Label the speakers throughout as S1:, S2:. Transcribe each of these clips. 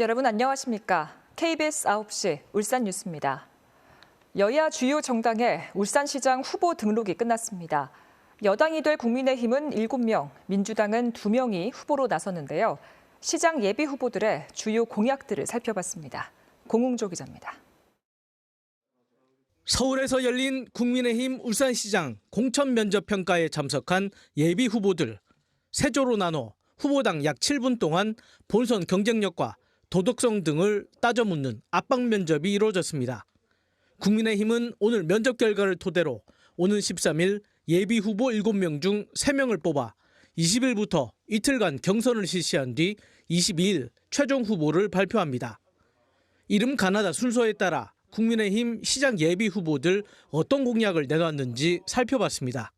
S1: 여러분 안녕하십니까? KBS 9시 울산 뉴스입니다. 여야 주요 정당의 울산시장 후보 등록이 끝났습니다. 여당이 될 국민의힘은 7명, 민주당은 2명이 후보로 나섰는데요. 시장 예비 후보들의 주요 공약들을 살펴봤습니다. 공웅조 기자입니다.
S2: 서울에서 열린 국민의힘 울산시장 공천 면접 평가에 참석한 예비 후보들 세조로 나눠 후보당 약 7분 동안 본선 경쟁력과 도덕성 등을 따져 묻는 압박 면접이 이루어졌습니다. 국민의힘은 오늘 면접 결과를 토대로 오는 13일 예비 후보 7명 중 3명을 뽑아 20일부터 이틀간 경선을 실시한 뒤 22일 최종 후보를 발표합니다. 이름 가나다 순서에 따라 국민의힘 시장 예비 후보들 어떤 공약을 내놨는지 살펴봤습니다.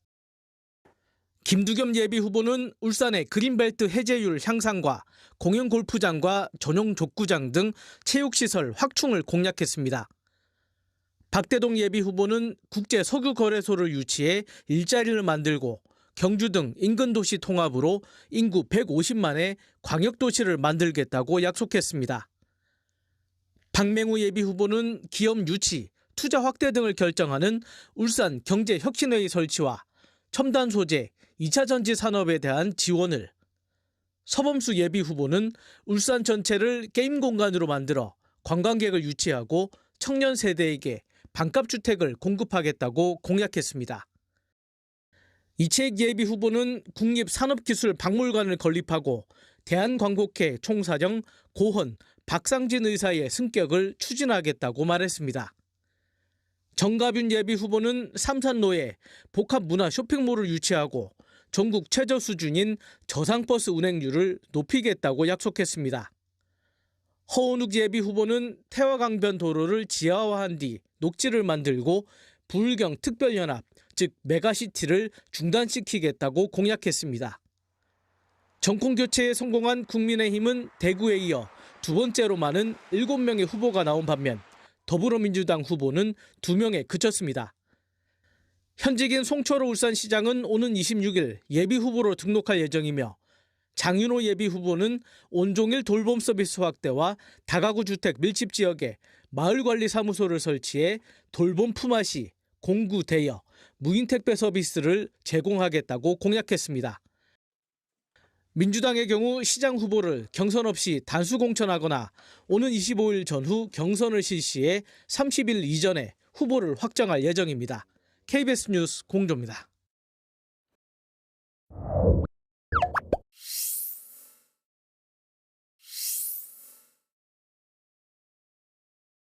S2: 김두겸 예비 후보는 울산의 그린벨트 해제율 향상과 공영 골프장과 전용 족구장 등 체육시설 확충을 공약했습니다. 박대동 예비 후보는 국제 석유 거래소를 유치해 일자리를 만들고 경주 등 인근 도시 통합으로 인구 150만의 광역 도시를 만들겠다고 약속했습니다. 박맹우 예비 후보는 기업 유치, 투자 확대 등을 결정하는 울산 경제혁신회의 설치와 첨단 소재, 2차 전지 산업에 대한 지원을 서범수 예비 후보는 울산 전체를 게임 공간으로 만들어 관광객을 유치하고 청년 세대에게 반값 주택을 공급하겠다고 공약했습니다. 이채익 예비 후보는 국립산업기술박물관을 건립하고 대한광곡회 총사령 고헌, 박상진 의사의 승격을 추진하겠다고 말했습니다. 정가빈 예비 후보는 삼산로에 복합문화 쇼핑몰을 유치하고 전국 최저 수준인 저상버스 운행률을 높이겠다고 약속했습니다. 허은욱 예비 후보는 태화강변 도로를 지하화한 뒤 녹지를 만들고 부울경 특별연합, 즉 메가시티를 중단시키겠다고 공약했습니다. 정권 교체에 성공한 국민의힘은 대구에 이어 두 번째로 많은 7명의 후보가 나온 반면 더불어민주당 후보는 2명에 그쳤습니다. 현직인 송철호 울산시장은 오는 26일 예비 후보로 등록할 예정이며 장윤호 예비 후보는 온종일 돌봄 서비스 확대와 다가구 주택 밀집 지역에 마을관리사무소를 설치해 돌봄 품앗이, 공구 대여, 무인 택배 서비스를 제공하겠다고 공약했습니다. 민주당의 경우 시장 후보를 경선 없이 단수 공천하거나 오는 25일 전후 경선을 실시해 30일 이전에 후보를 확정할 예정입니다. KBS 뉴스 공조입니다.